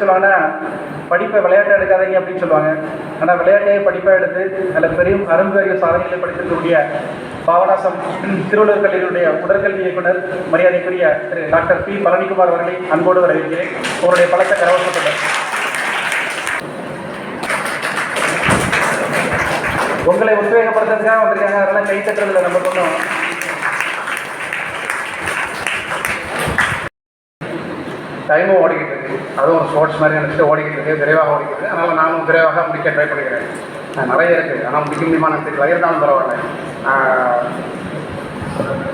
சொல்லுவாங்கன்னா படிப்பை விளையாட்டை எடுக்காதீங்க அப்படின்னு சொல்லுவாங்க. ஆனால் விளையாட்டையே படிப்பை எடுத்து அதில் பெரும் அரும்பெரிய சாதனைகளை படித்திருக்கக்கூடிய பாவனாசம் திருவள்ளுவர் கல்லூரியுடைய உடற்கல்வி இயக்குனர் மரியாதைக்குரிய திரு டாக்டர் பி. பழனிக்குமார் அவர்களை அன்போடு வரவேற்கிறேன். அவருடைய பலத்தை கரவசப்பட்டார் உங்களை உத்வேகப்படுத்துறதுக்காக வந்திருக்காங்க. அதெல்லாம் கை தட்டுறதுல நம்ம ஒன்றும் டைமும் ஓடிக்கிட்டு இருக்கு. அதுவும் ஒரு ஸ்போர்ட்ஸ் மாதிரி நினச்சிட்டு ஓடிக்கிட்டு இருக்கு. விரைவாக ஓடிக்கிட்டு இருக்கு. அதனால் நானும் விரைவாக முடிக்க ட்ரை பண்ணிக்கிறேன். நிறைய இருக்குது ஆனால் முடிக்க முடியுமா எனக்கு தெரியல. இருந்தாலும் பரவாயில்ல.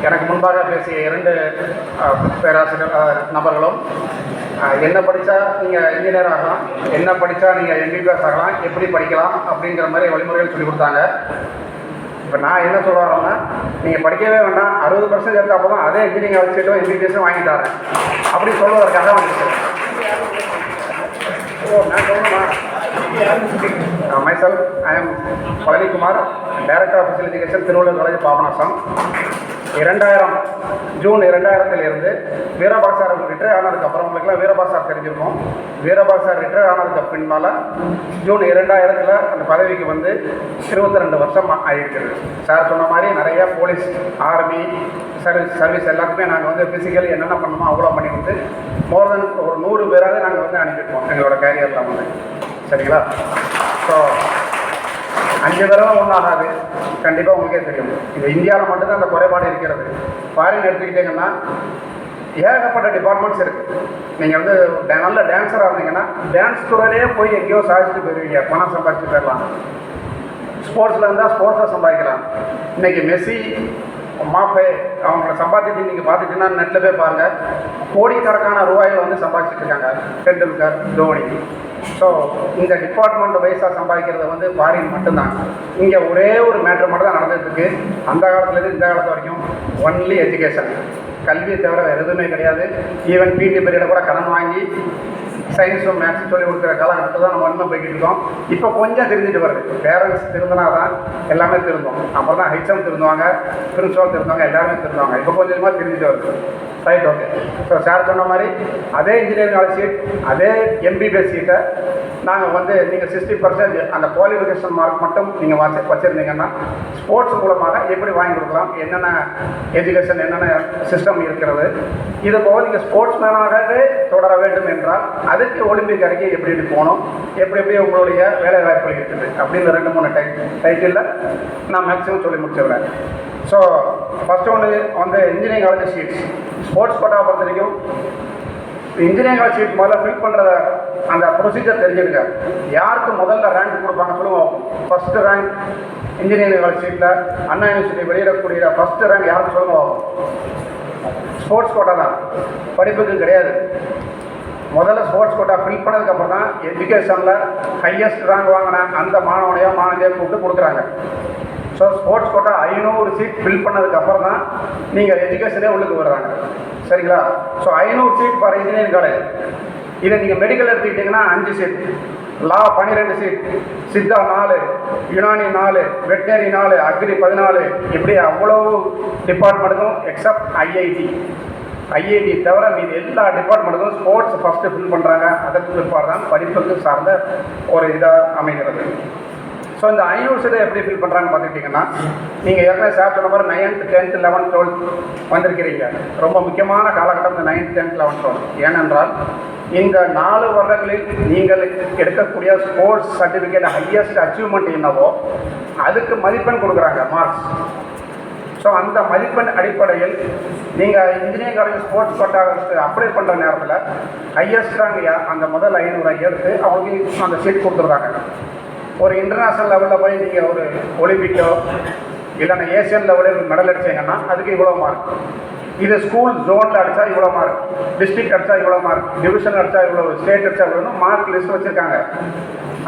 எனக்கு முன்பாக பேசிய இரண்டு பேராசிரியர் நபர்களும் என்ன படித்தா நீங்கள் இன்ஜினியர் ஆகலாம் என்ன படித்தா நீங்கள் எம்பிபிஎஸ் ஆகலாம் எப்படி படிக்கலாம் அப்படிங்கிற மாதிரி வழிமுறைகள் சொல்லி கொடுத்தாங்க. இப்போ நான் என்ன சொல்ல வரேன்னா நீங்கள் படிக்கவே வேண்டாம் அறுபது பர்சன்ட் எடுத்தால் போதும் அதே இன்ஜினியரிங் வச்சுட்டும் எம்பிபிஎஸும் வாங்கி தரேன் அப்படி கதை வந்துச்சு ஓ நான் சொல்லணுமா? Myself I M Palanikumar director of physical education Thiruvallur college Papanasam இரண்டாயிரம் ஜூன் இரண்டாயிரத்திலிருந்து வீரபாசார் ரிட்டையர் ஆனதுக்கு அப்புறம் உங்களுக்குலாம் வீரபாசார் தெரிஞ்சிருக்கும். வீரபாசார் ரிட்டையர் ஆனதுக்கு பின்னால் ஜூன் இரண்டாயிரத்தில் அந்த பதவிக்கு வந்து இருபத்தி ரெண்டு வருஷம் ஆகிருக்குது சார் சொன்ன மாதிரி நிறைய போலீஸ் ஆர்மி சர்வீஸ் சர்வீஸ் எல்லாத்துக்குமே நாங்கள் வந்து ஃபிசிக்கலி என்னென்ன பண்ணணுமோ அவ்வளோ பண்ணி வந்து மோர் தென் ஒரு நூறு பேராவது நாங்கள் வந்து அனுப்பியிருப்போம் எங்களோட கேரியரில் வந்து. சரிங்களா? ஸோ அஞ்சு தடவை ஒன்றும் ஆகாது கண்டிப்பாக உங்களுக்கே தெரியும். இது இந்தியாவில் மட்டும்தான் அந்த குறைபாடு இருக்கிறது. ஃபாரின் எடுத்துக்கிட்டிங்கன்னா ஏகப்பட்ட டிபார்ட்மெண்ட்ஸ் இருக்குது நீங்கள் வந்து நல்ல டான்ஸராக இருந்தீங்கன்னா டான்ஸ் துறையிலே போய் எங்கேயோ சாதிச்சுட்டு போயிருவீங்க. பணம் சம்பாதிச்சு போயிடலாம் ஸ்போர்ட்ஸில் இருந்தால் ஸ்போர்ட்ஸில் சம்பாதிக்கலாம். இன்றைக்கி மெஸ்ஸி மாப்பே அவங்கள சம்பாதிச்சு நீங்கள் பார்த்துட்டீங்கன்னா நெட்டில் போய் பாருங்கள் கோடிக்கணக்கான ரூபாயில் வந்து சம்பாதிச்சிட்டு இருக்காங்க. டெண்டுல்கர் தோனி ஸோ இந்த டிபார்ட்மெண்ட் வைஸாக சம்பாதிக்கிறது வந்து ஃபாரின் மட்டும்தான். இங்கே ஒரே ஒரு மேட்ரு மட்டும் தான் நடந்துட்டு அந்த காலத்துலேருந்து இந்த காலத்து வரைக்கும் ஒன்லி எஜுகேஷன் கல்வியை தவிர வேறு எதுவுமே கிடையாது. ஈவன் பிடி பீரியடை கூட கடன் வாங்கி சயின்ஸும் மேத்ஸும் சொல்லி கொடுக்குற காலகட்டத்தில் தான் நம்ம இன்னும் போய்கிட்டு இருக்கோம். இப்போ கொஞ்சம் தெரிஞ்சுட்டு வருது. பேரண்ட்ஸ் திருந்தினா தான் எல்லாமே திருந்தோம். அப்புறம் தான் ஹெச்எம் திருந்துவாங்க பிரின்சிபல் திருந்தவங்க எல்லாருமே திருந்துவாங்க. இப்போ கொஞ்சம் கொஞ்சமாக தெரிஞ்சுட்டு வருது. ரைட் ஓகே ஸோ சார் சொன்ன மாதிரி அதே இன்ஜினியரிங் காலேஜ் சீட் அதே எம்பிபிஎஸ் சீட்டை நாங்கள் வந்து நீங்கள் சிக்ஸ்டி பர்சன்ட் அந்த குவாலிஃபிகேஷன் மார்க் மட்டும் நீங்கள் வச்சு வச்சுருந்தீங்கன்னா ஸ்போர்ட்ஸ் மூலமாக எப்படி வாங்கி கொடுக்கலாம் என்னென்ன எஜுகேஷன் என்னென்ன சிஸ்டம் இருக்கிறது இது போக நீங்கள் ஸ்போர்ட்ஸ் மேனாகவே தொடர வேண்டும் என்றால் அதுக்கு ஒலிம்பிக் அறிக்கை எப்படி எப்படி போகணும் எப்படி எப்படி உங்களுடைய வேலை வாய்ப்புகள் இருக்குது அப்படின்னு ரெண்டு மூணு டை டைட்டிலில் நான் மேக்ஸிமம் சொல்லி முடிச்சிடுறேன். ஸோ ஃபஸ்ட்டு ஒன்று வந்து இன்ஜினியரிங் காலேஜ் சீட்ஸ் ஸ்போர்ட்ஸ் கோட்டாவை பொறுத்த வரைக்கும் இன்ஜினியரிங் காலேஜ் சீட் முதல்ல ஃபில் பண்ணுற அந்த ப்ரொசீஜர் தெரிஞ்சுருங்க யாருக்கு முதல்ல ரேங்க் கொடுப்பாங்க சொல்லுவோம் ஃபஸ்ட்டு ரேங்க் இன்ஜினியரிங் காலேஜ் சீட்டில் அண்ணா யூனிவர்சிட்டி வெளியிடக்கூடிய ஃபஸ்ட்டு ரேங்க் யாருக்கு சொல்லுவோம் ஸ்போர்ட்ஸ் கோட்டா தான். படிப்புக்கு கிடையாது. முதல்ல ஸ்போர்ட்ஸ் கோட்டா ஃபில் பண்ணதுக்கப்புறம் தான் எஜுகேஷனில் ஹையஸ்ட் ரேங்க் வாங்கின அந்த மாணவனையோ மாணவியோ கூப்பிட்டு கொடுக்குறாங்க. ஸோ ஸ்போர்ட்ஸ் கோட்டா ஐநூறு சீட் ஃபில் பண்ணதுக்கப்புறம் தான் நீங்கள் எஜுகேஷனே உள்ளுக்கு வர்றாங்க. சரிங்களா? ஸோ ஐநூறு சீட் ஃபார் இன்ஜினியரிங் காலேஜ் இதை நீங்கள் மெடிக்கல் எடுத்துக்கிட்டிங்கன்னா அஞ்சு சீட் லா பன்னிரெண்டு சீட் சித்தா நாலு. யுனானி நாலு. வெட்டினரி நாலு. அக்ரி பதினாலு. இப்படி அவ்வளோ டிபார்ட்மெண்ட்டுக்கும் எக்ஸப்ட் ஐஐடி ஐஐடி தவிர மீது எல்லா டிபார்ட்மெண்ட்டுக்கும் ஸ்போர்ட்ஸ் ஃபஸ்ட்டு ஃபில் பண்ணுறாங்க அதற்கு பிற்பாடு தான் படிப்புக்கு சார்ந்த ஒரு இதாக அமைகிறது. ஸோ இந்த யூனிவர்சிட்டி எப்படி ஃபில் பண்ணுறாங்கன்னு பார்த்துக்கிட்டிங்கன்னா நீங்கள் ஏற்கனவே சார் சொன்ன மாதிரி நைன்த் டென்த் லெவன்த் டுவெல்த் வந்திருக்கிறீங்க. ரொம்ப முக்கியமான காலகட்டம் இந்த நைன்த் டென்த் லெவன்த் டுவெல்த் ஏனென்றால் இந்த நாலு வருடங்களில் நீங்கள் எடுக்கக்கூடிய ஸ்போர்ட்ஸ் சர்டிஃபிகேட் ஹையஸ்ட் அச்சீவ்மெண்ட் என்னவோ அதுக்கு மதிப்பெண் கொடுக்குறாங்க மார்க்ஸ் ஸோ அந்த மதிப்பெண் அடிப்படையில் நீங்கள் இன்ஜினியரிங் காலேஜ் ஸ்போர்ட்ஸ் கோட்டாவுக்கு அப்ளை பண்ணுற நேரத்தில் ஹையஸ்ட் அந்த முதல் ஐநூறு எடுத்து அவங்களுக்கு அந்த சீட் கொடுத்துருக்காங்க. ஒரு இன்டர்நேஷ்னல் லெவலில் போய் நீங்கள் ஒரு ஒலிம்பிக்கோ இல்லைன்னா ஏசியன் லெவலில் மெடல் அடிச்சீங்கன்னா அதுக்கு இவ்வளோ மார்க் இது ஸ்கூல் ஜோனில் அடித்தா இவ்வளோ மார்க் டிஸ்ட்ரிக்ட் அடித்தா இவ்வளோ மார்க் டிவிஷன் அடித்தா இவ்வளோ ஸ்டேட் அடித்தா இவ்வளோ மார்க் லிஸ்ட் வச்சுருக்காங்க.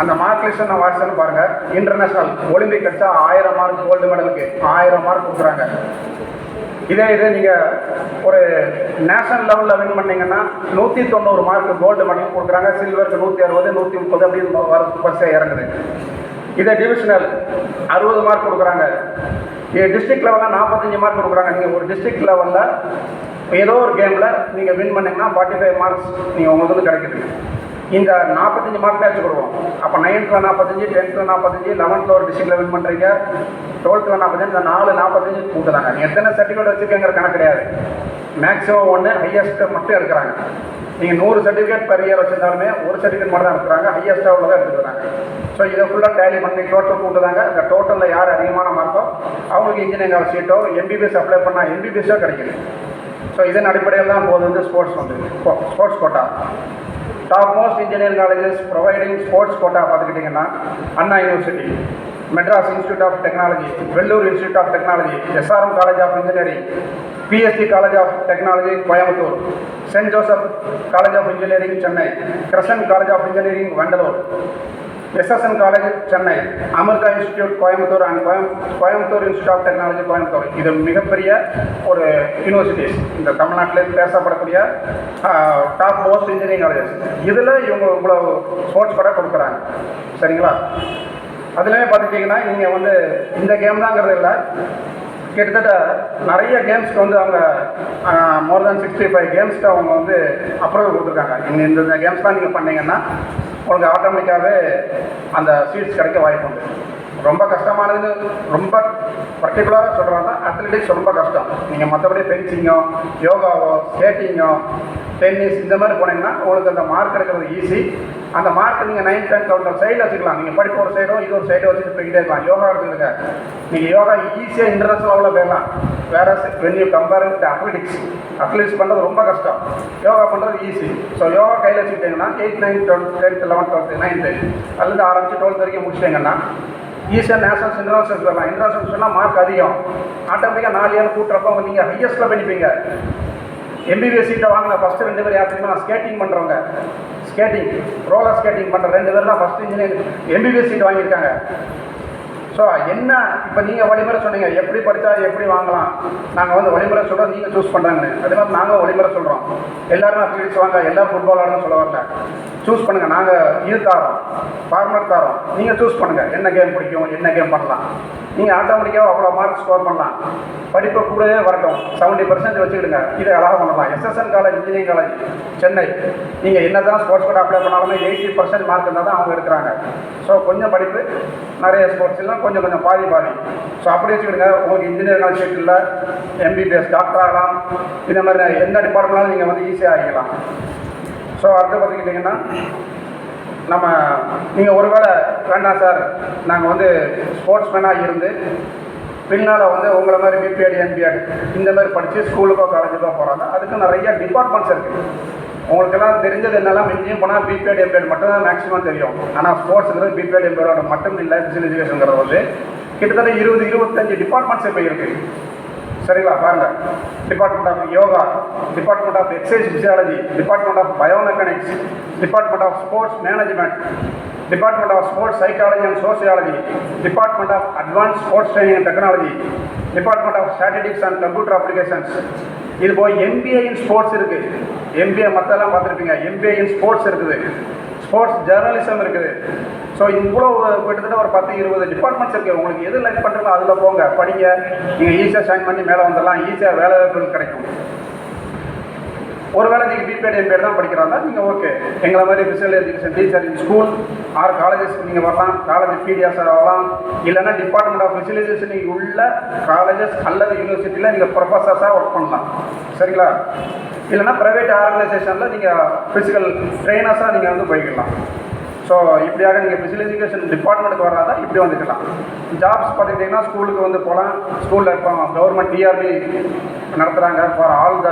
அந்த மார்க் லிஸ்ட்டை நான் வாட்ஸ்அப் பாருங்கள் இன்டர்நேஷனல் ஒலிம்பிக் அடித்தா ஆயிரம் மார்க் கோல்டு மெடலுக்கு ஆயிரம் மார்க் கொடுக்குறாங்க. இதே இது நீங்கள் ஒரு நேஷனல் லெவலில் வின் பண்ணீங்கன்னா நூற்றி தொண்ணூறு மார்க் கோல்டு மெடல் கொடுக்குறாங்க. சில்வருக்கு நூற்றி அறுபது நூற்றி முப்பது அப்படின்னு வர பரிசாக இறங்குது. இதே டிவிஷனல் அறுபது மார்க் கொடுக்குறாங்க. டிஸ்ட்ரிக்ட் லெவலில் நாற்பத்தஞ்சு மார்க் கொடுக்குறாங்க. நீங்கள் ஒரு டிஸ்ட்ரிக்ட் லெவலில் ஏதோ ஒரு கேமில் நீங்கள் வின் பண்ணிங்கன்னா ஃபார்ட்டி ஃபைவ் மார்க்ஸ் நீங்கள் உங்களுக்கு வந்து கிடைக்குது. இந்த நாற்பத்தஞ்சு மார்க் தான் கொடுவோம் அப்போ நைன்த்தில் நாற்பத்தஞ்சு டென்த்தில் நாற்பத்தஞ்சு லெவன்த்தில் ஒரு டிஸ்ட்ரிக்டில் வின் பண்ணுறீங்க டுவெல்த்தில் நாற்பத்தஞ்சு இந்த நாலு நாற்பத்தஞ்சு கூட்டுறாங்க. எத்தனை சர்டிஃபிகேட் வச்சுருக்கேங்கிற கணக்கு கிடையாது. மேக்ஸிமம் ஒன்று ஹையஸ்ட்டு மட்டும் எடுக்கிறாங்க. நீங்கள் நூறு சர்டிஃபிகேட் பெர் இயர் வச்சுருந்தாலுமே ஒரு சர்டிஃபிகேட் மட்டும் தான் எடுக்கிறாங்க ஹையஸ்ட்டாக உள்ளதை எடுத்துக்கிறாங்க. ஸோ இதை ஃபுல்லாக டேலி பண்ணி டோட்டல் கூட்டுறாங்க. இந்த டோட்டலில் யார் அதிகமான மார்க்கோ அவங்களுக்கு இன்ஜினியரிங் சீட்டோ எம்பிபிஎஸ் அப்ளை பண்ணால் எம்பிபிஎஸ்ஸோ கிடைக்குது. ஸோ இதன் அடிப்படையில் தான் போது வந்து ஸ்போர்ட்ஸ் வந்து sports quota top most engineering colleges providing sports quota பார்த்துக்கிட்டிங்கன்னா Anna University Madras Institute of Technology Vellore Institute of Technology SRM College of Engineering PST College of Technology Coimbatore Saint Joseph College of Engineering Chennai Crescent College of Engineering Vandalur SSN College Chennai Amrita Institute Coimbatore and கோயம் Coimbatore Institute of Technology Coimbatore இது மிகப்பெரிய ஒரு universities இந்த தமிழ்நாட்டில் பேசப்படக்கூடிய top most engineering colleges இதில் இவங்க இவ்வளோ sports கூட கொடுக்குறாங்க. சரிங்களா? அதுலேயே பார்த்துட்டிங்கன்னா நீங்கள் வந்து இந்த கேம் தாங்கிறது இல்லை. கிட்டத்தட்ட நிறைய கேம்ஸ்க்கு வந்து அவங்க மோர் தேன் சிக்ஸ்டி ஃபைவ் கேம்ஸ்க்கு அவங்க வந்து அப்ரூவல் கொடுத்துருக்காங்க. நீங்கள் இந்த கேம்ஸ்லாம் நீங்கள் பண்ணீங்கன்னா உங்களுக்கு ஆட்டோமேட்டிக்காகவே அந்த சீட்ஸ் கிடைக்க வாய்ப்பு உண்டு. ரொம்ப கஷ்டமானது ரொம்ப பர்டிகுலராக சொல்கிறாங்க அத்லெட்டிக்ஸ் ரொம்ப கஷ்டம். நீங்கள் மற்றபடி பென்சிங்கோ யோகாவோ ஸ்கேட்டிங்கோ டென்னிஸ் இந்த மாதிரி போனீங்கன்னா உங்களுக்கு அந்த மார்க் எடுக்கிறது ஈஸி அந்த மார்க் நீங்கள் நைன் டென் தௌசண்ட் சைடில் வச்சுக்கலாம். நீங்கள் படிப்பு ஒரு சைடும் இது ஒரு சைடும் வச்சுட்டு போய்கிட்டே இருக்கலாம். யோகா எடுத்துக்கிங்க நீங்கள் யோகா ஈஸியாக இன்டர்நேஷனல் லெவலில் போயிடலாம். வேற when you compare with athletics athletics பண்ணுறது ரொம்ப கஷ்டம். யோகா பண்ணுறது ஈஸி ஸோ யோகா கையில் வச்சுக்கிட்டிங்கன்னா eight nine twelfth tenth eleventh twelfth ninth அதுலேருந்து ஆரம்பிச்சு டுவெல்த் வரைக்கும் முடிச்சிட்டிங்கன்னா ஈஸியாக நேஷனல்ஸ் இன்டர்நேஷனல்ஸ் வரலாம் இன்டர்நேஷனல்ஸ் சொன்னால் மார்க் அதிகம். ஆட்டோமேட்டிக்காக நாலு ஏழு கூட்டுறப்ப நீங்கள் ஹையஸ்ட்டில் பண்ணிப்பீங்க எம்பிபிஎஸ் சீட்டை வாங்கின ஃபஸ்ட்டு ரெண்டு பேர் யார் தெரியுமா ஸ்கேட்டிங் பண்ணுறவங்க ஸ்கேட்டிங் ரோலர் ஸ்கேட்டிங் பண்ணுற ரெண்டு பேர் தான் ஃபஸ்ட் இன்ஜினியரிங் எம்பிபிஎஸ் சீட் வாங்கியிருக்காங்க. ஸோ என்ன இப்போ நீங்கள் வழிமுறை சொன்னீங்க? எப்படி படித்தா எப்படி வாங்கலாம்? நாங்கள் வந்து வழிமுறை சொல்கிறோம் நீங்கள் சூஸ் பண்ணுறாங்கன்னு அதே மாதிரி நாங்கள் வழிமுறை சொல்கிறோம் எல்லாருமே அத்லீட்ஸ் வாங்க எல்லா ஃபுட்பாலர்னு சொல்ல வரல. சூஸ் பண்ணுங்கள் நாங்கள் இது தாரோம் ஃபார்மர் தாரோம். நீங்கள் சூஸ் பண்ணுங்கள் என்ன கேம் பிடிக்கும் என்ன கேம் பண்ணலாம். நீங்கள் ஆட்டோமேட்டிக்காக அவ்வளோ மார்க் ஸ்கோர் பண்ணலாம். படிப்பை கூடவே வரட்டும். செவன்ட்டி பர்சன்ட் வச்சுக்கிடுங்க. இதை அழகாக பண்ணலாம். SSN college engineering college Chennai. நீங்கள் என்ன தான் ஸ்போர்ட்ஸ் கூட அப்ளை பண்ணாலுமே எயிட்டி பர்சன்ட் மார்க் இருந்தால் தான் அவங்க எடுக்கிறாங்க. ஸோ கொஞ்சம் படிப்பு நிறைய ஸ்போர்ட்ஸ் எல்லாம் கொஞ்சம் கொஞ்சம் பாதி பாதி. ஸோ அப்படி வச்சுக்கிடுங்க. உங்களுக்கு இன்ஜினியரிங் காலேஜ் சீட் இல்லை எம்பிபிஎஸ் டாக்டர் ஆகலாம். இந்த மாதிரி எந்த டிபார்ட்மெண்ட்னாலும் நீங்கள் வந்து ஈஸியாக ஆகிக்கலாம் ஸோ அடுத்து பார்த்துக்கிட்டிங்கன்னா நம்ம நீங்கள் ஒருவேளை வேண்டாம் சார். நாங்கள் வந்து ஸ்போர்ட்ஸ் மேனாக இருந்து பின்னால் வந்து உங்களை மாதிரி பிபிஎட் எம்பிஎட் இந்த மாதிரி படித்து ஸ்கூலுக்கோ காலேஜுக்கோ போகிறாங்க அதுக்கு நிறைய டிபார்ட்மெண்ட்ஸ் இருக்குது உங்களுக்கெல்லாம் தெரிஞ்சது என்னெல்லாம் மிஞ்சியும் போனால் பிபிஎட் எம்பிஎட் மட்டும் தான் மேக்ஸிமம் தெரியும். ஆனால் ஸ்போர்ட்ஸுங்கிறது பிபிஎட் எம்பிஎடோட மட்டும் இல்லை ஃபிசிக்கல் எஜுகேஷனுங்கிறது வந்து கிட்டத்தட்ட இருபது இருபத்தஞ்சு டிபார்ட்மெண்ட்ஸ் இப்போ இருக்குது சரிங்களா? பாருங்க. Department of yoga department of exercise physiology department of biomechanics department of sports management department of sports psychology and sociology department of advance sports training and technology department of statistics and computer applications இது போய் MBA in sports இருக்குது MBA மற்றெல்லாம் பார்த்துருப்பீங்க. MBA in sports இருக்குது. Sports journalism இருக்குது. So இவ்வளோ கிட்டத்தட்ட ஒரு பத்து இருபது டிபார்ட்மெண்ட்ஸ் இருக்குது உங்களுக்கு எது லைக் பண்ணுறீங்களோ அதில் போங்க படிங்க. நீங்கள் ஈஸியாக ஜாயின் பண்ணி மேலே வந்துடலாம். ஈஸியாக வேலை வாய்ப்புகள் கிடைக்கும். ஒருவேளை நீங்கள் பிபிஎட் எம்பேட் தான் படிக்கிறாங்க நீங்கள் ஓகே எங்களை மாதிரி physical education teacher in school or colleges நீங்கள் வரலாம். காலேஜ் பிடிஎஸ்ஆர் வரலாம். இல்லைன்னா டிபார்ட்மெண்ட் ஆஃப் ஃபிசிக்கல் நீங்கள் உள்ள காலேஜஸ் அல்லது யூனிவர்சிட்டியில் நீங்கள் ப்ரொஃபஸர்ஸாக ஒர்க் பண்ணலாம். சரிங்களா? இல்லைன்னா ப்ரைவேட் ஆர்கனைசேஷனில் நீங்கள் ஃபிசிக்கல் ட்ரெயினர்ஸாக நீங்கள் வந்து போய்க்கலாம். ஸோ இப்படியாக நீங்கள் ஃபிசிக்கல் எஜுகேஷன் டிபார்ட்மெண்ட்டுக்கு வராதா இப்படி வந்துக்கலாம். ஜாப்ஸ் பார்த்துக்கிட்டிங்கன்னா ஸ்கூலுக்கு வந்து போகலாம். ஸ்கூலில் இப்போ கவர்மெண்ட் டிஆர்பி நடத்துகிறாங்க ஃபார் ஆல் த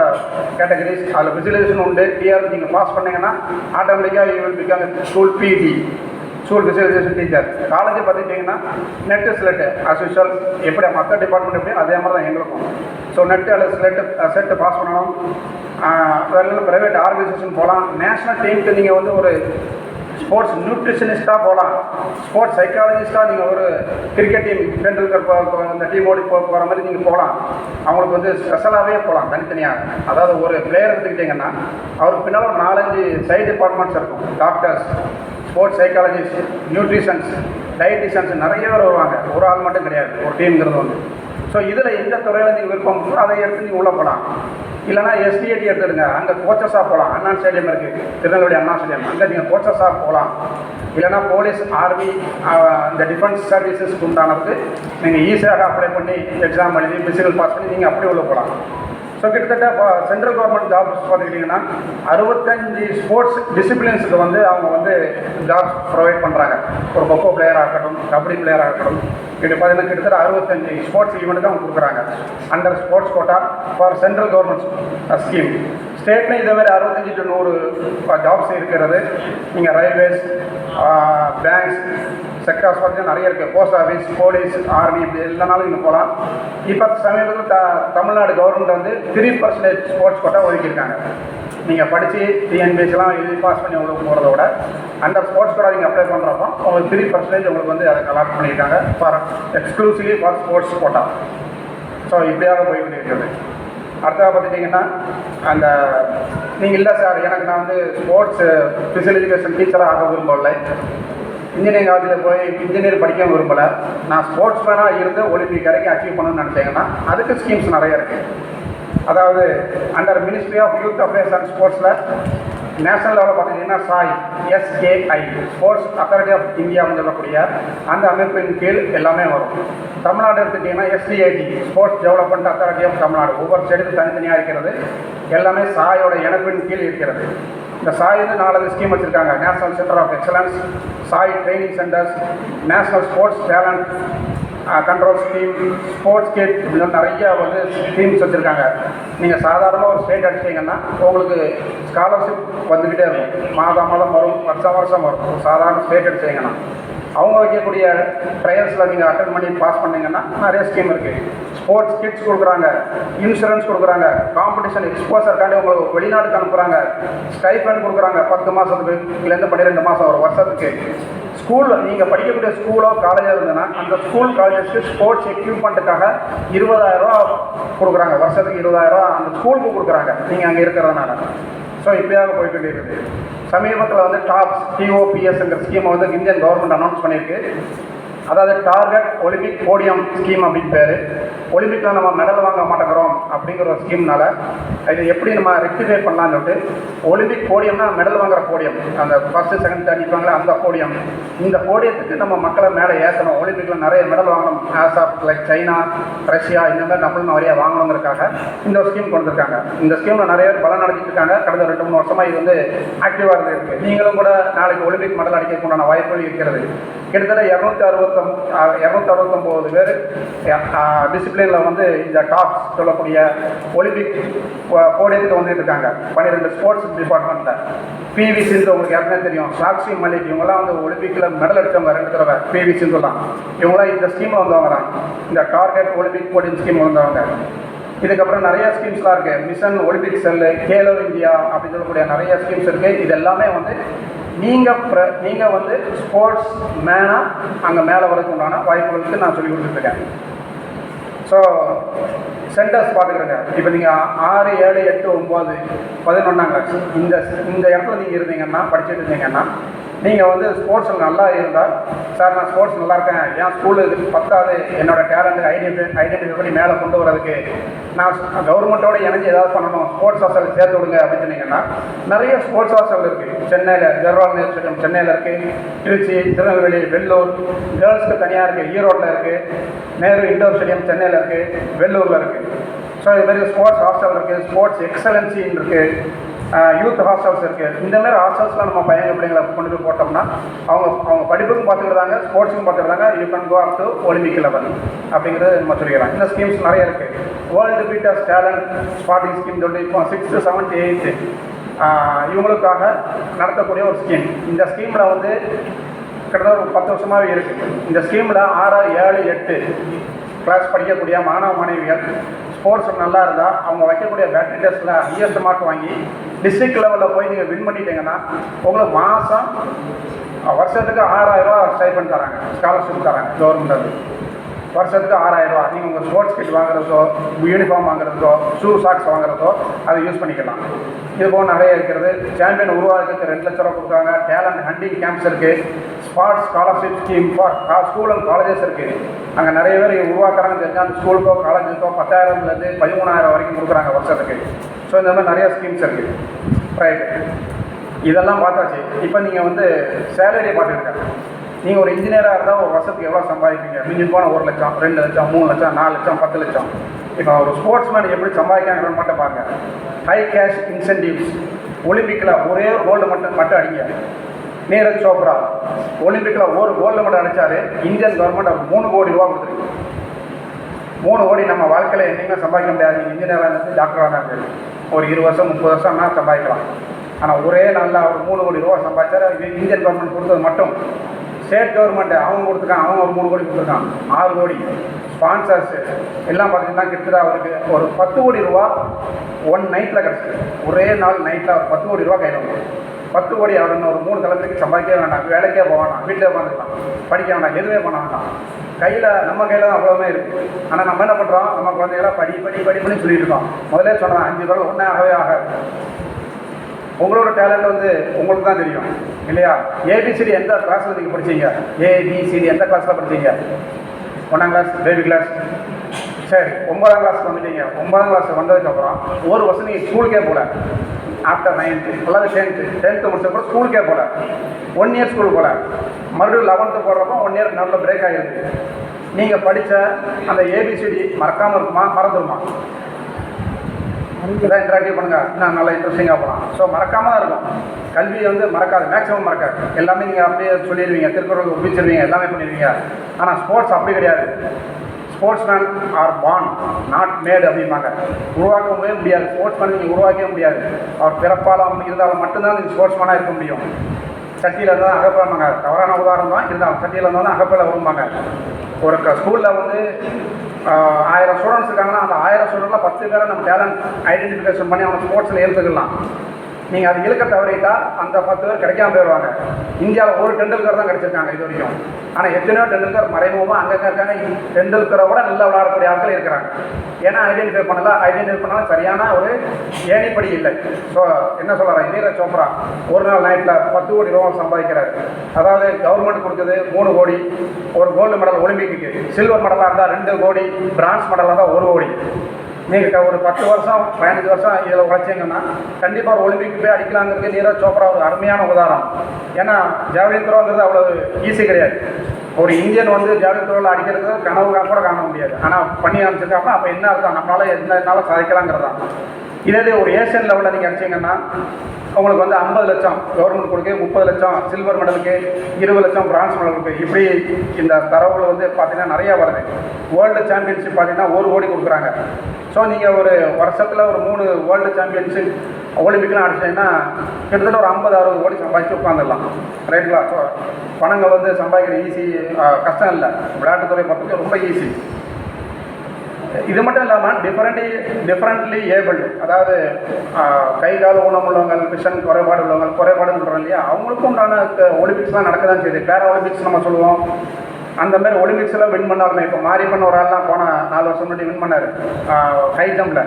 கேட்டகரிஸ் அதில் ஃபிசிலைசேஷன் உண்டு. டிஆர்பி நீங்கள் பாஸ் பண்ணிங்கன்னா ஆட்டோமேட்டிக்காக you will become school PT school physical teacher college பார்த்துக்கிட்டிங்கன்னா நெட்டு ஸ்லெட்டு அஸ் யூஷுவல் எப்படி மற்ற டிபார்ட்மெண்ட் எப்படி அதே மாதிரி தான் எங்களுக்கும். ஸோ நெட்டு அல்லது ஸ்லெட்டு செட்டு பாஸ் பண்ணணும். ப்ரைவேட் ஆர்கனைசேஷன் போகலாம். நேஷ்னல் டீமுக்கு நீங்கள் வந்து ஒரு ஸ்போர்ட்ஸ் நியூட்ரிஷனிஸ்ட்டாக போகலாம் ஸ்போர்ட்ஸ் சைக்காலஜிஸ்ட்டாக நீங்கள் ஒரு கிரிக்கெட் டீம் டெண்டுல்கர் இந்த டீம் ஓடி போ போகிற மாதிரி நீங்கள் போகலாம் அவங்களுக்கு வந்து ஸ்பெஷலாகவே போகலாம் தனித்தனியாக அதாவது ஒரு பிளேயர் எடுத்துக்கிட்டிங்கன்னா அவருக்கு பின்னால் ஒரு நாலஞ்சு சைட் டிபார்ட்மெண்ட்ஸ் இருக்கும். Doctors sports psychologist nutritions dieticians நிறைய பேர் வருவாங்க. ஒரு ஆள் மட்டும் கிடையாது. ஒரு டீம்ங்கிறது வந்து. ஸோ இதில் எந்த துறையில் நீங்கள் விருப்பம் அதை எடுத்து நீங்கள் உள்ளே போகலாம் இல்லைனா எஸ்டிஏடி எடுத்துடுங்க. அங்கே கோச்சஸாக போகலாம் அண்ணா ஸ்டேடியம் இருக்குது திருநெல்வேலி அண்ணா ஸ்டேடியம். அங்கே நீங்கள் கோச்சஸாக போகலாம் இல்லைனா போலீஸ் ஆர்மி இந்த டிஃபென்ஸ் சர்வீசஸ்க்கு உண்டானதுக்கு நீங்கள் ஈஸியாக அப்ளை பண்ணி எக்ஸாம் எழுதி பிசிக்கல் பாஸ் பண்ணி நீங்கள் அப்படியே உள்ள போகலாம். ஸோ கிட்டத்தட்ட இப்போ சென்ட்ரல் கவர்மெண்ட் ஜாப்ஸ் பார்த்துக்கிட்டிங்கன்னா அறுபத்தஞ்சு ஸ்போர்ட்ஸ் டிசிப்ளின்ஸுக்கு வந்து அவங்க வந்து ஜாப்ஸ் ப்ரொவைட் பண்ணுறாங்க ஒரு கொக்கோ பிளேயர் இருக்கட்டும் கபடி பிளேயராக ஆகட்டும். இது பார்த்தீங்கன்னா கிட்டத்தட்ட அறுபத்தஞ்சு ஸ்போர்ட்ஸ் ஈவெண்ட்டுக்கு அவங்க கொடுக்குறாங்க. Under sports quota for central government scheme ஸ்டேட்டில் இதே மாதிரி அறுபத்தஞ்சு டு நூறு ஜாப்ஸ் இருக்கிறது. நீங்கள் ரயில்வேஸ் பேங்க்ஸ் செக்டார்ஸ் பார்த்தீங்கன்னா நிறைய இருக்குது போஸ்ட் ஆஃபீஸ் போலீஸ் ஆர்மி இப்படி எல்லானாலும் இங்கே போகலாம் இப்போ சமீபத்தில் த தமிழ்நாடு கவர்மெண்ட் வந்து த்ரீ பர்சன்டேஜ் ஸ்போர்ட்ஸ் கோட்டா ஒதுக்கியிருக்காங்க. நீங்கள் படித்து டிஎன்பிஎஸ்லாம் எழுதி பாஸ் பண்ணி உங்களுக்கு போகிறத விட அந்த ஸ்போர்ட்ஸ் கூட நீங்கள் அப்ளை பண்ணுறப்போ உங்களுக்கு த்ரீ பர்சன்டேஜ் உங்களுக்கு வந்து அதுக்கு அலாட் பண்ணியிருக்காங்க for exclusively for sports quota so இப்படியாக போய்கிட்டு இருக்கிறது அடுத்ததாக பார்த்துட்டிங்கன்னா அந்த நீங்கள் இல்லை சார் எனக்கு நான் வந்து ஸ்போர்ட்ஸ் ஃபிசிக்கல் எஜுகேஷன் டீச்சராக ஆக விரும்பலை இன்ஜினியரிங் காலேஜில் போய் இன்ஜினியர் படிக்க விரும்பலை. நான் ஸ்போர்ட்ஸ் மேனாக இருந்து ஒலிம்பிக் வரைக்கும் அச்சீவ் பண்ணணும்னு நினச்சிங்கன்னா அதுக்கு ஸ்கீம்ஸ் நிறைய இருக்குது அதாவது under ministry of youth affairs and ஸ்போர்ட்ஸில் நேஷனல் லெவலில் பார்த்தீங்கன்னா SAI SKI sports authority of இந்தியான்னு சொல்லக்கூடிய அந்த அமைப்பின் கீழ் எல்லாமே வரும். தமிழ்நாடு எடுத்துக்கிட்டிங்கன்னா SCIT sports development authority of Tamil Nadu. ஒவ்வொரு ஸ்டேட்டுக்கும் தனித்தனியாக இருக்கிறது. எல்லாமே சாயோட இணைப்பின் கீழ் இருக்கிறது. இந்த சாய் வந்து நாலஞ்சு ஸ்கீம் வச்சுருக்காங்க. National centre of excellence SAI training centres national sports talent control scheme sports kit இப்படிலாம் நிறைய வந்து ஸ்கீம்ஸ் வச்சுருக்காங்க. நீங்கள் சாதாரணமாக ஒரு ஸ்டேட் அடிச்சிட்டிங்கன்னா உங்களுக்கு ஸ்காலர்ஷிப் வந்துக்கிட்டே இருக்கும். மாதம் மாதம் வரும் வருஷம் வருஷம் வரும். சாதாரண ஸ்டேட் அடிச்சிங்கன்னா அவங்க வைக்கக்கூடிய ட்ரையல்ஸில் நீங்கள் அட்டன் பண்ணி பாஸ் பண்ணீங்கன்னா நிறைய ஸ்கீம் இருக்குது ஸ்போர்ட்ஸ் கிட்ஸ் கொடுக்குறாங்க இன்சூரன்ஸ் கொடுக்குறாங்க காம்படிஷன் எக்ஸ்போசர்க்காண்டி உங்களுக்கு வெளிநாட்டுக்கு அனுப்புகிறாங்க ஸ்டைஃபண்ட் கொடுக்குறாங்க பத்து மாதத்துக்குலேருந்து பன்னிரெண்டு மாதம் ஒரு வருஷத்துக்கு. ஸ்கூலில் நீங்கள் படிக்கக்கூடிய ஸ்கூலோ காலேஜோ இருந்ததுன்னா அந்த ஸ்கூல் காலேஜஸ்க்கு ஸ்போர்ட்ஸ் எக்யூப்மெண்ட்டுக்காக இருபதாயிரரூவா கொடுக்குறாங்க. வருஷத்துக்கு இருபதாயிரரூவா அந்த ஸ்கூலுக்கு கொடுக்குறாங்க. நீங்கள் அங்கே இருக்கிறதுனால. ஸோ இப்படியாக போய்கிட்டு இருக்குது சமீபத்தில் வந்து டாப்ஸ் டிஓபிஎஸ்ங்கிற ஸ்கீமை வந்து இந்தியன் கவர்மெண்ட் அனௌன்ஸ் பண்ணியிருக்கு. அதாவது டார்கெட் ஒலிம்பிக் போடியம் ஸ்கீம் அப்படின்னு பேர். ஒலிம்பிக்கில் நம்ம மெடல் வாங்க மாட்டேங்கிறோம் அப்படிங்கிற ஒரு ஸ்கீம்னால இது எப்படி நம்ம ரெக்டிஃபை பண்ணலாம்னு சொல்லிட்டு ஒலிம்பிக் போடியம்னா மெடல் வாங்குற போடியம் அந்த ஃபஸ்ட்டு செகண்ட் தேர்ட் நிற்பாங்களே அந்த போடியம் இந்த போடியத்துக்கு நம்ம மக்களை மேலே ஏற்றணும் ஒலிம்பிக்கில் நிறைய மெடல் வாங்கணும். As of like China Russia இந்த மாதிரி நம்மளும் நிறைய வாங்கணுங்கிறதுக்காக இந்த ஒரு ஸ்கீம் கொண்டு இருக்காங்க இந்த ஸ்கீமில் நிறைய பேர் பலன் அடைஞ்சிட்டு இருக்காங்க. கடந்த ரெண்டு மூணு வருஷமாக இது வந்து ஆக்டிவாக இருந்திருக்கு நீங்களும் கூட நாளைக்கு ஒலிம்பிக் மெடல் அடிக்கிறதுக்கு உண்டான வாய்ப்புகள் இருக்கிறது. கிட்டத்தட்ட இரநூத்தி அறுபத்தொம் இரநூத்தி அறுபத்தொம்போது பேர் டிசிப்ளினில் வந்து இந்த டாப்ஸ் சொல்லக்கூடிய ஒலிம்பிக் போடியத்துக்கு வந்துட்டு இருக்காங்க. பன்னிரெண்டு ஸ்போர்ட்ஸ் டிபார்ட்மெண்ட்டில் பிவி சிந்து உங்களுக்கு ஏற்கனவே தெரியும். சாக்ஷி மல்லிக் இவங்கெல்லாம் வந்து ஒலிம்பிக்கில் மெடல் அடித்தவங்க ரெண்டு தடவை. பிவி சிந்துலாம் இவங்களாம் இந்த ஸ்கீமில் வந்தவங்க தான். இந்த டார்கெட் ஒலிம்பிக் போடியம் ஸ்கீம் வந்தவங்க. இதுக்கப்புறம் நிறைய ஸ்கீம்ஸ்லாம் இருக்குது mission Olympic cell Khelo India அப்படின்னு சொல்லக்கூடிய நிறைய ஸ்கீம்ஸ் இருக்குது இது எல்லாமே வந்து நீங்கள் ப்ர நீங்கள் வந்து ஸ்போர்ட்ஸ் மேனாக அங்கே மேலே வரதுக்கு உண்டான வாய்ப்புகளுக்கு நான் சொல்லி கொடுத்துட்ருக்கேன் ஸோ சென்டர்ஸ் பார்த்துக்கிறேங்க. இப்போ நீங்கள் ஆறு ஏழு எட்டு ஒம்பது பதினொன்றாம் கிளாஸ் இந்த இந்த இடத்துல நீங்கள் இருந்தீங்கன்னா படிச்சுட்டு இருந்தீங்கன்னா நீங்கள் வந்து ஸ்போர்ட்ஸில் நல்லா இருந்தால் சார் நான் ஸ்போர்ட்ஸ் நல்லா இருக்கேன். என் ஸ்கூலு பத்தாவது என்னோட டேலண்ட் ஐடென்டி ஐடென்டிஃபை பண்ணி மேலே கொண்டு வரதுக்கு நான் கவர்மெண்ட்டோட இணைஞ்சு ஏதாவது பண்ணணும். ஸ்போர்ட்ஸ் ஹாஸ்டல் சேர்த்து விடுங்க அப்படின்னு சொன்னீங்கன்னா நிறைய ஸ்போர்ட்ஸ் ஹாஸ்டல் இருக்குது சென்னையில் ஜவஹர்லால் நேரு ஸ்டேடியம் சென்னையில் இருக்குது திருச்சி திருநெல்வேலி வெள்ளூர் கேர்ள்ஸ்க்கு தனியாக இருக்குது ஈரோட்டில் இருக்குது நேரு இண்டோர் ஸ்டேடியம் சென்னையில் இருக்குது வெள்ளூரில் இருக்குது ஸோ இது மாதிரி ஸ்போர்ட்ஸ் ஹாஸ்டல் இருக்குது ஸ்போர்ட்ஸ் எக்ஸலன்சின்னு இருக்குது யூத் ஹாஸ்டல்ஸ் இருக்குது இந்த மாதிரி ஹாஸ்டல்ஸில் நம்ம பையன் பிள்ளைங்களை கொண்டு போய் போட்டோம்னா அவங்க அவங்க படிப்புக்கும் பார்த்துக்கிறாங்க ஸ்போர்ட்ஸுக்கும் பார்த்துக்கிறாங்க you can go up to Olympic level அப்படிங்கிறது நம்ம சொல்லிக்கலாம் இந்த ஸ்கீம்ஸ் நிறைய இருக்குது world beaters talent spotting scheme சொல்லி இப்போ சிக்ஸ்த்து செவன்த் எயித்து இவங்களுக்காக நடத்தக்கூடிய ஒரு ஸ்கீம் இந்த ஸ்கீமில் வந்து கிட்டத்தட்ட ஒரு பத்து வருஷமாகவே இருக்குது இந்த ஸ்கீமில் ஆறு ஏழு எட்டு கிளாஸ் படிக்கக்கூடிய மாணவ மாணவிகள் ஸ்போர்ட்ஸ் நல்லா இருந்தால் அவங்க வைக்கக்கூடிய பேட்டரி டெஸ்ட்டில் ஹையஸ்ட் மார்க் வாங்கி டிஸ்ட்ரிக்ட் லெவலில் போய் நீங்கள் வின் பண்ணிட்டீங்கன்னா உங்களுக்கு மாதம் வருஷத்துக்கு ஆறாயிரரூவா ஸ்டைபண்ட் தராங்க ஸ்காலர்ஷிப் தராங்க கவர்மெண்ட் அது. வருஷத்துக்கு ஆறாயிரரூவா நீங்கள் உங்கள் ஸ்போர்ட்ஸ் கிட் வாங்குறதோ யூனிஃபார்ம் வாங்குறதோ ஷூ சாக்ஸ் வாங்குறதோ அதை யூஸ் பண்ணிக்கலாம். இது போல் நிறைய இருக்கிறது. சாம்பியன் உருவாக்குறதுக்கு ரெண்டு லட்ச ரூபா கொடுக்குறாங்க. டேலண்ட் ஹண்டிங் கேம்ப்ஸ் இருக்குது sports scholarship scheme for school and colleges இருக்குது அங்கே நிறைய பேர் உருவாக்குறாங்க தெரிஞ்சால் அந்த ஸ்கூலுக்கோ காலேஜுக்கோ பத்தாயிரம்லேருந்து பதிமூணாயிரம் வரைக்கும் கொடுக்குறாங்க வருஷத்துக்கு. ஸோ இந்த மாதிரி நிறைய ஸ்கீம்ஸ் இருக்குது ரைட் இதெல்லாம் பார்த்தாச்சு. இப்போ நீங்கள் வந்து சேலரியை பார்த்துருக்காங்க நீங்கள் ஒரு இன்ஜினியராக இருந்தால் ஒரு வருஷத்துக்கு எவ்வளோ சம்பாதிப்பீங்க? மிஞ்சி போன ஒரு லட்சம் ரெண்டு லட்சம் மூணு லட்சம் நாலு லட்சம் பத்து லட்சம். இப்போ ஒரு ஸ்போர்ட்ஸ் மேன் எப்படி சம்பாதிக்கிறாங்கன்னு மட்டும் பாருங்க. ஹை கேஷ் இன்சென்டிவ்ஸ் ஒலிம்பிக்கில் ஒரே கோல்டு மட்டும் மட்டும் அடிங்க. நீரஜ் சோப்ரா. ஒலிம்பிக்கில் ஒரு கோல்டு மெடல் அடித்தாரு இந்தியன் கவர்மெண்ட் அவர் மூணு கோடி ரூபா கொடுத்துருக்கு. மூணு கோடி நம்ம வாழ்க்கையில் என்றைக்குமே சம்பாதிக்க முடியாது. இன்ஜினியராக இருந்து டாக்டராக இருந்தாலும் ஒரு இருபது வருஷம் முப்பது வருஷம்னா சம்பாதிக்கலாம். ஆனால் ஒரே நாளில் அவர் மூணு கோடி ரூபா சம்பாதிச்சார். இந்தியன் கவர்மெண்ட் கொடுத்தது மட்டும். ஸ்டேட் கவர்மெண்ட் அவங்க கொடுத்துருக்கான் அவன் ஒரு மூணு கோடி கொடுத்துருக்கான் ஆறு கோடி. ஸ்பான்சர்ஸ் எல்லாம் பார்த்தீங்கன்னா கிட்டத்தட்ட அவருக்கு ஒரு பத்து கோடி ரூபா ஒன் நைட்டில் கிடச்சிது ஒரே நாள் நைட்டில் பத்து கோடி ரூபா கையில் பத்து கோடி அவர் ஒரு மூணு தலைமுறைக்கு சம்பாதிக்கவே வேண்டாம். வேலைக்கே போக வேண்டாம். வீட்டில் உட்காந்துக்கலாம் படிக்க வேண்டாம். எதுவுமே பண்ண வேண்டாம். கையில் நம்ம கையில் தான் அவ்வளோமே இருக்குது ஆனால் நம்ம என்ன பண்ணுறோம் நம்ம குழந்தைகள படி படி படி பண்ணி சொல்லிட்டு இருக்கோம் முதல்ல சொன்னேன் அஞ்சு பேர் ஒன்றே ஆகவே ஆகாது. உங்களோட டேலண்ட் வந்து உங்களுக்கு தான் தெரியும். இல்லையா? ஏபிசிடி எந்த கிளாஸில் நீங்கள் படிச்சீங்க? ஏபிசிடி எந்த கிளாஸில் படிச்சீங்க? ஒன்றாம் கிளாஸ் பேபி கிளாஸ் சரி ஒன்பதாம் கிளாஸ் வந்துட்டீங்க. ஒன்பதாம் கிளாஸ் வந்ததுக்கப்புறம் ஒரு வருஷம் நீங்கள் ஸ்கூலுக்கே போகல ஆஃப்டர் நைன்த்து அல்லது டென்த்து டென்த்து முடிச்சப்பறம் ஸ்கூலுக்கே போகல ஒன் இயர் ஸ்கூல் போகல மறுபடியும் லெவன்த்து போடுறப்போ ஒன் இயர் நல்ல பிரேக் ஆகிருக்கு நீங்கள் படித்த அந்த ஏபிசிடி மறக்காமல் இருக்குமா? மறந்துருமா? இதான் இன்ட்ராக்டிவ் பண்ணுங்க. இன்னும் நல்லா இன்ட்ரெஸ்டிங்காக போகலாம் ஸோ மறக்காம தான் இருக்கும். கல்வி வந்து மறக்காது. மேக்ஸிமம் மறக்காது. எல்லாமே நீங்கள் அப்படியே சொல்லிடுவீங்க. திருக்குறள் ஒப்பிச்சிருவீங்க. எல்லாமே பண்ணிடுவீங்க. ஆனால் ஸ்போர்ட்ஸ் அப்படி கிடையாது. Sportsmen are born not made அப்படிம்பாங்க. உருவாக்கவே முடியாது. ஸ்போர்ட்ஸ் மேன் நீங்கள் உருவாக்கவே முடியாது. அவர் பிறப்பால் இருந்தாலும் மட்டும்தான் நீங்கள் ஸ்போர்ட்ஸ் மேனாக இருக்க முடியும். சட்டியில் இருந்தால் அகப்பிழமாங்க தவறான உதாரணம் தான் இருந்தாலும் சட்டியில் இருந்தாலும் அகப்பில் வரும்பாங்க. ஒரு ஸ்கூலில் வந்து ஆயிரம் ஸ்டூடெண்ட்ஸ் இருக்காங்கன்னா அந்த ஆயிரம் ஸ்டூடெண்ட்டில் பத்து பேரை நம்ம டேலண்ட் ஐடென்டிஃபிகேஷன் பண்ணி அவங்க ஸ்போர்ட்ஸில் ஏற்றுக்கலாம் நீங்கள் அது இழுக்க தவறிட்டால் அந்த பத்து பேர் கிடைக்காம போயிடுவாங்க இந்தியாவில் ஒரு டெண்டுல்கர் தான் கிடைச்சிருக்காங்க இது வரைக்கும். ஆனால் எத்தனையோ டெண்டுல்கர் மறைமுகமாக அங்கங்கே இருக்காங்க டெண்டுல்கரை விட நல்லா விளையாடக்கூடிய ஆட்கள் இருக்கிறாங்க. ஏன்னா ஐடென்டிஃபை பண்ணல. ஐடென்டிஃபை பண்ணலாம் சரியான ஒரு ஏணிப்படி இல்லை. ஸோ என்ன சொல்கிறாங்க நீரஜ் சோப்ரா ஒரு நாள் நைட்டில் பத்து கோடி ரூபா சம்பாதிக்கிறார். அதாவது கவர்மெண்ட் கொடுத்தது மூணு கோடி. ஒரு கோல்டு மெடல் ஒலிம்பிக்கு சில்வர் மெடலாக இருந்தால் ரெண்டு கோடி. பிரான்ஸ் மெடலாக இருந்தால் ஒரு கோடி. நீங்கள் ஒரு பத்து வருஷம் பதினஞ்சு வருஷம் இதில் உழைச்சிங்கன்னா கண்டிப்பாக ஒரு ஒலிம்பிக் போய் அடிக்கலாங்கிறது நீரஜ் சோப்ரா ஒரு அருமையான உதாரணம். ஏன்னா ஜாவலின் த்ரோங்கிறது அவ்வளோ ஈஸி கிடையாது. ஒரு இந்தியன் வந்து ஜாவலின் த்ரோவில் அடிக்கிறது கனவு கூட காண முடியாது. ஆனால் பண்ணி காமிச்சிருக்காங்க அப்போ என்ன அர்த்தம்? நம்மளால் என்ன சாதிக்கலாங்கிறது சாதிக்கலாங்கிறதான் இதே ஒரு ஏஷியன் லெவலில் நீங்கள் அடிச்சீங்கன்னா உங்களுக்கு வந்து ஐம்பது லட்சம் கவர்மெண்ட் கொடுக்க முப்பது லட்சம் சில்வர் மெடலுக்கு இருபது லட்சம் பிரான்ஸ் மெடலுக்கு இப்படி இந்த தரவுகள் வந்து பார்த்தீங்கன்னா நிறையா வருது. வேர்ல்டு சாம்பியன்ஷிப் பார்த்தீங்கன்னா ஒரு கோடி கொடுக்குறாங்க. ஸோ நீங்கள் ஒரு வருஷத்தில் ஒரு மூணு வேர்ல்டு சாம்பியன்ஷிப் ஒலிம்பிக்லாம் அடிச்சிங்கன்னா கிட்டத்தட்ட ஒரு ஐம்பது அறுபது கோடி சம்பாதிச்சு உட்காந்துடலாம் ரைட்டுங்களா ஸோ பணங்கள் வந்து சம்பாதிக்கிற ஈஸி கஷ்டம் இல்லை. விளையாட்டுத்துறை பொறுத்தவரைக்கும் ரொம்ப ஈஸி இது மட்டும் இல்லாமல் டிஃப்ரெண்ட்லி டிஃப்ரெண்ட்லி ஏபிள்டு அதாவது கை கால் ஊனம் உள்ளவங்க விஷன் குறைபாடு உள்ளவங்க குறைபாடுன்னு சொல்கிறோம் இல்லையா? அவங்களுக்கும் உண்டான ஒலிம்பிக்ஸ்லாம் நடக்க தான் செய்யுது. பேரா ஒலிம்பிக்ஸ் நம்ம சொல்லுவோம். அந்த மாதிரி ஒலிம்பிக்ஸ்லாம் வின் பண்ணாருமே இப்போ மாறி ஒரு ஆள்லாம் போன நாலு வருஷம் முன்னாடி வின் பண்ணார். ஹை ஜம்பில்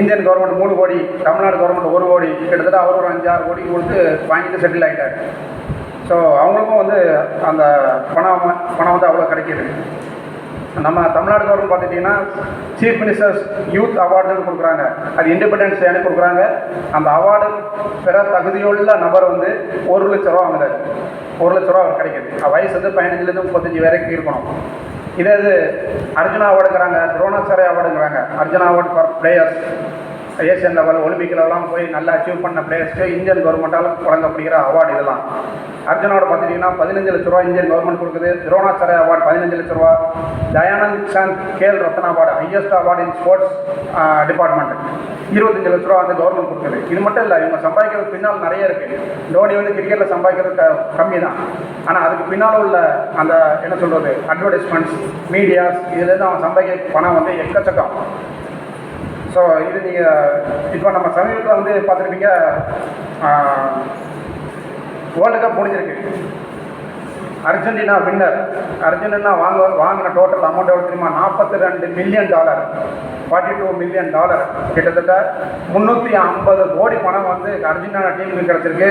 இந்தியன் கவர்மெண்ட் மூணு கோடி தமிழ்நாடு கவர்மெண்ட் ஒரு கோடி கிட்டத்தட்ட அவர் ஒரு அஞ்சாறு கோடி கொடுத்து வாங்கிட்டு செட்டில் ஆகிட்டார் ஸோ அவங்களுக்கும் வந்து அந்த பணம் பணம் வந்து அவ்வளோ கிடைக்கிது. நம்ம தமிழ்நாடு கவர்மெண்ட் பார்த்துட்டிங்கன்னா சீஃப் மினிஸ்டர்ஸ் யூத் அவார்டுன்னு கொடுக்குறாங்க. அது இண்டிபெண்டன்ஸ் டேனு கொடுக்குறாங்க. அந்த அவார்டு பெற தகுதியுள்ள நபர் வந்து ஒரு லட்ச ரூபா வாங்குறாரு. ஒரு லட்ச ரூபா கிடைக்குது. வயசு வந்து பதினஞ்சுலேருந்து முப்பத்தஞ்சு வரைக்கும் இருக்கணும். இதே இது அர்ஜுனா அவார்டுங்கிறாங்க Dronacharya அவார்டுங்கிறாங்க Arjuna award for players Asian level ஒலிம்பிக்லலாம் போய் நல்லா அச்சீவ் பண்ண பிளேயர்ஸ்க்கு இந்தியன் கவர்மெண்ட்டால் வழங்கப்படுகிற அவார்டு இதெல்லாம். அர்ஜுனோட பார்த்துட்டிங்கன்னா பதினஞ்சு லட்ச ரூபா இந்தியன் கவர்மெண்ட் கொடுக்குது. துரோணாச்சாரிய அவார்டு பதினஞ்சு லட்ச ரூபா. Dayanand Chand Khel Ratna award highest award in sports department இருபத்தஞ்சு லட்ச ரூபா வந்து கவர்மெண்ட் கொடுக்குது. இது மட்டும் இல்லை இவங்க சம்பாதிக்கிறது பின்னால் நிறைய இருக்குது தோனி வந்து கிரிக்கெட்டில் சம்பாதிக்கிறது க- கம்மி தான் ஆனால் அதுக்கு பின்னால் உள்ள அந்த என்ன சொல்கிறது அட்வர்டைஸ்மெண்ட்ஸ் மீடியாஸ் இதுலேருந்து அவன் சம்பாதிக்க பணம் வந்து எக்கச்சக்கம். ஸோ இது நீங்கள் இப்போ நம்ம சமீபத்தில் வந்து பார்த்துருப்பீங்க வேர்ல்டு கப் முடிஞ்சிருக்கு. அர்ஜென்டினா வின்னர் அர்ஜென்டினா வாங்க வாங்கின டோட்டல் அமௌண்ட் எவ்வளோ தெரியுமா? நாற்பத்தி ரெண்டு million dollar forty two million dollar கிட்டத்தட்ட முந்நூற்றி ஐம்பது கோடி பணம் வந்து அர்ஜென்டினா டீமுக்கு கிடச்சிருக்கு.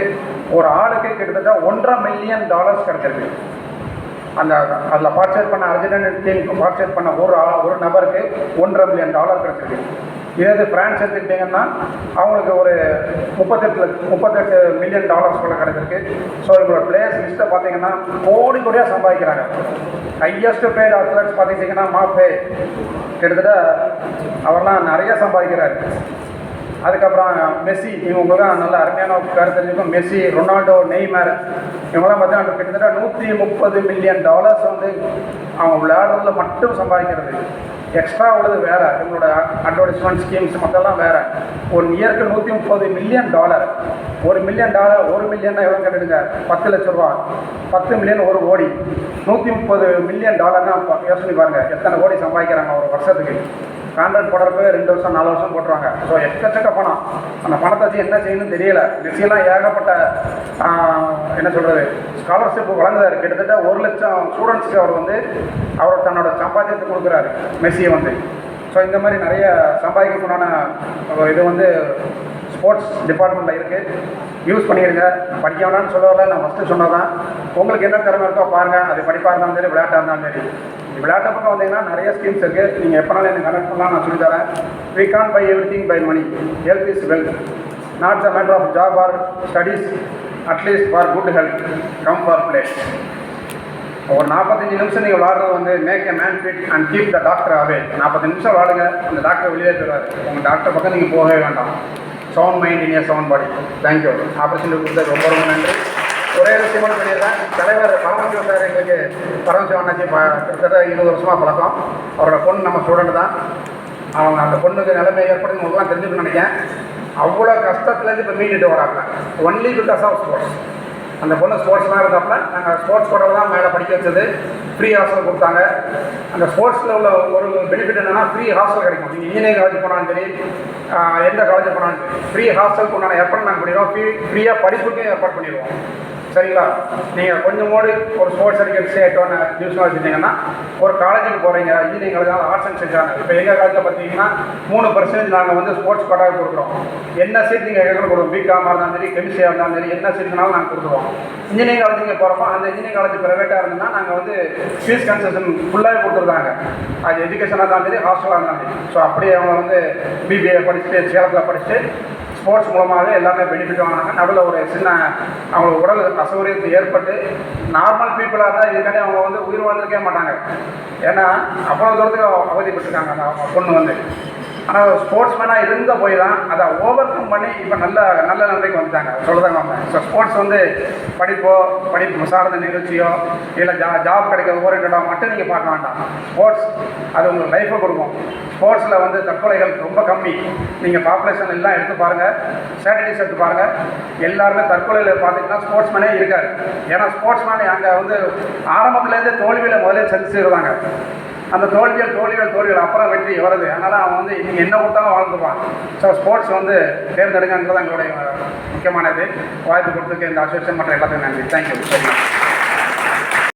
ஒரு ஆளுக்கு கிட்டத்தட்ட ஒன்றரை மில்லியன் டாலர்ஸ் கிடச்சிருக்கு. அந்த அதில் பார்ச்சேஸ் பண்ண அர்ஜென்டினா டீமுக்கு பார்ச்சேஸ் பண்ண ஒரு ஒரு நபருக்கு ஒன்றரை மில்லியன் டாலர் கிடச்சிருக்கு. இதே இது பிரான்ஸ் எடுத்துக்கிட்டிங்கன்னா அவங்களுக்கு ஒரு முப்பத்தெட்டு முப்பத்தெட்டு மில்லியன் டாலர்ஸ் கூட கிடைச்சிருக்கு. ஸோ இவங்களோட பிளேயர்ஸ் லிஸ்ட்டை பார்த்தீங்கன்னா கோடி கோடியாக சம்பாதிக்கிறாங்க. ஹையஸ்ட் பேட் அத்லட்ஸ் பார்த்துக்கிட்டிங்கன்னா மாப்பே கிட்டத்தட்ட அவர்லாம் நிறைய சம்பாதிக்கிறாரு. அதுக்கப்புறம் மெஸ்ஸி இவங்கெல்லாம் நல்ல அருமையான கருத்து தெரிஞ்சுக்கும். மெஸ்ஸி ரொனால்டோ நெய்மர் இவங்கெல்லாம் பார்த்தீங்கன்னா கிட்டத்தட்ட நூற்றி முப்பது மில்லியன் டாலர்ஸ் வந்து அவங்க விளையாடுறதுல மட்டும் சம்பாதிக்கிறது. எக்ஸ்ட்ரா உள்ளது வேறு. இவங்களோட அட்வர்டைஸ்மெண்ட் ஸ்கீம்ஸ் மற்றெல்லாம் வேறு. ஒன் இயருக்கு நூற்றி முப்பது மில்லியன் டாலர் ஒரு மில்லியன் டாலர் ஒரு மில்லியன்னா எவ்வளோ கேட்டுடுங்க. பத்து லட்ச ரூபா. பத்து மில்லியன் ஒரு கோடி. நூற்றி முப்பது மில்லியன் டாலர்னா யோசனை பாருங்கள் எத்தனை கோடி சம்பாதிக்கிறாங்க ஒரு வருஷத்துக்கு? கான்ட்ராக்ட் போடுறப்ப ரெண்டு வருஷம் நாலு வருஷம் போட்டுருவாங்க. ஸோ எக்கச்சக்க பணம். அந்த பணத்தை வச்சு என்ன செய்யணும்னு தெரியல. மெஸ்ஸியெல்லாம் ஏகப்பட்ட என்ன சொல்கிறது ஸ்காலர்ஷிப் வழங்குறாரு. கிட்டத்தட்ட ஒரு லட்சம் ஸ்டூடெண்ட்ஸ்க்கு அவர் வந்து அவர் தன்னோட சம்பாத்தியத்தை கொடுக்குறாரு. மெஸ்ஸியை வந்து. ஸோ இந்த மாதிரி நிறைய சம்பாதிக்கணும்னான இது வந்து ஸ்போர்ட்ஸ் டிபார்ட்மெண்ட்டில் இருக்குது யூஸ் பண்ணிடுங்க. படிக்க வேணாம்னு சொல்ல வரல. நான் ஃபஸ்ட்டு சொன்னதான் உங்களுக்கு என்ன திறமை இருக்கோ பாருங்கள் அது படிப்பாக இருந்தாலும் சரி விளையாட்டாக இருந்தாலும் சரி. விளையாட்டு பக்கம் வந்தீங்கன்னா நிறைய ஸ்கீம்ஸ் இருக்குது நீங்கள் எப்போனாலும் எனக்கு கனெக்ட் பண்ணலாம் நான் சொல்லி தரேன். We can't buy everything by money health is wealth not the matter of job or studies. At least for good health. Come for ஒரு நாற்பத்தஞ்சு நிமிஷம் நீங்கள் விளாடுறது வந்து make a man fit and keep the doctor away நாற்பத்தஞ்சு நிமிஷம் விளாடுங்க அந்த doctor வெளியே போயிடுவார். உங்கள் டாக்டர் பக்கம் நீங்கள் போகவே வேண்டாம். Sound mind in a sound body thank you opportunity கொடுத்தது ரொம்ப ரொம்ப நன்றி. ஒரே விஷயம் மட்டும் தலைவர் பரமசிவம் சார் எங்களுக்கு பரமசிவம் அண்ணாச்சி கிட்டத்தட்ட இருபது வருஷமாக பழக்கம். அவரோட பொண்ணு நம்ம ஸ்டூடெண்ட் தான். அவங்க அந்த பொண்ணுக்கு நிலைமை ஏற்படுத்தி போதுலாம் தெரிஞ்சுக்கணும்னு நினைக்கிறேன். அவ்வளோ கஷ்டத்துலேருந்து இப்போ மீட்டுட்டு வராங்க. ஒன்லி பிகாஸ் ஆஃப் ஸ்போர்ட்ஸ் அந்த பொண்ணு ஸ்போர்ட்ஸ்லாம் இருந்தாப்புல நாங்கள் ஸ்போர்ட்ஸ் கூட தான் மேலே படிக்க வச்சது. ஃப்ரீ ஹாஸ்டல் கொடுத்தாங்க. அந்த ஸ்போர்ட்ஸில் உள்ள ஒரு பெனிஃபிட் என்னன்னா ஃப்ரீ ஹாஸ்டல் கிடைக்கும். நீங்கள் இன்ஜினியரிங் காலேஜ் போனாலும் சரி எந்த காலேஜ் போனாலும் சரி ஃப்ரீ ஹாஸ்டலுக்கு உண்டான ஏற்பாடு நாங்கள் பண்ணிடுவோம். ஃப்ரீ ஃப்ரீயாக படிப்புக்கும் ஏற்பாடு பண்ணிடுவோம். சரிங்களா? நீங்கள் கொஞ்சம் ஒரு ஸ்போர்ட்ஸ் சர்டிஃபிகேட் சேட்டோன்னு ஒன்று நியூஸ்லாம் வச்சுருந்தீங்கன்னா ஒரு காலேஜுக்கு போகிறீங்க இன்ஜினியரிங் காலேஜ் ஆர்ட்ஸ் அண்ட் செஞ்சாங்க இப்போ எங்கள் காலேஜில் பார்த்தீங்கன்னா மூணு பர்சன்டேஜ் நாங்கள் வந்து ஸ்போர்ட்ஸ் கோட்டாக கொடுக்குறோம். என்ன சீட் நீங்கள் எங்களுக்கு கொடுக்கும் பிகாமாக இருந்தாலும் சரி கெமிஸ்ட்ரியாக இருந்தாலும் சரி என்ன சீட்னாலும் நாங்கள் கொடுத்துருவோம். இன்ஜினியரிங் காலேஜ் நீங்கள் போகிறப்போ அந்த இன்ஜினியரிங் காலேஜ் ப்ரைவேட்டாக இருந்ததுன்னா நாங்கள் வந்து ஃபீஸ் கன்செஷன் ஃபுல்லாகவே கொடுத்துருக்காங்க அது எஜுகேஷனாக இருந்தாலும் சரி ஹாஸ்டலாக இருந்தாலும் சரி. ஸோ அப்படியே அவங்க வந்து பிபிஏ படிச்சுட்டு சேலத்தில் படிச்சுட்டு ஸ்போர்ட்ஸ் மூலமாகவே எல்லாமே பெனிஃபிட் ஆனாங்க நடுவில் ஒரு சின்ன அவங்களுக்கு உடல் அசௌகரியத்தை ஏற்பட்டு நார்மல் பீப்புளாக இருந்தால் இதுக்காண்டி அவங்க வந்து உயிர் வாழ்ந்துருக்கே மாட்டாங்க. ஏன்னா அவ்வளோ தூரத்துக்கு அவதிப்பட்டிருக்காங்க அந்த அவங்க பொண்ணு வந்து. ஆனால் ஸ்போர்ட்ஸ் மேனாக இருந்த போய் தான் அதை ஓவர் கம் பண்ணி இப்போ நல்ல நல்ல நிலைக்கு வந்துட்டாங்க. சொல்லதாங்க அவங்க ஸோ ஸ்போர்ட்ஸ் வந்து படிப்போ படிப்பு சார்ந்த நிகழ்ச்சியோ இல்லை ஜா ஜாப் கிடைக்கிற ஓரியன்டாக மட்டும் நீங்கள் பார்க்க வேண்டாம். ஸ்போர்ட்ஸ் அது உங்களுக்கு லைஃப்பை கொடுக்கும். ஸ்போர்ட்ஸில் வந்து தற்கொலைகள் ரொம்ப கம்மி. நீங்கள் பாப்புலேஷன் எல்லாம் எடுத்து பாருங்கள் ஸ்ட்ராட்டஜிஸ் எடுத்து பாருங்கள் எல்லாருமே தற்கொலையில் பார்த்தீங்கன்னா ஸ்போர்ட்ஸ் மேனே இருக்காரு. ஏன்னா ஸ்போர்ட்ஸ் மேனே அங்கே வந்து ஆரம்பத்துலேருந்தே தோல்வியில் முதல்ல சந்திச்சிருந்தாங்க. அந்த தோல்விகள் தோல்விகள் தோல்விகள். அப்புறம் வெற்றி வருது. அதனால் அவன் வந்து நீங்கள் என்ன கொடுத்தாலும் வாழ்ந்துப்பான் ஸோ ஸ்போர்ட்ஸ் வந்து தேர்ந்தெடுங்கிறது எங்களுடைய முக்கியமானது. வாய்ப்பு கொடுத்துருக்கு இந்த அசோசியேஷன் மற்ற எல்லாத்துக்கும் நன்றி. தேங்க்யூ சரி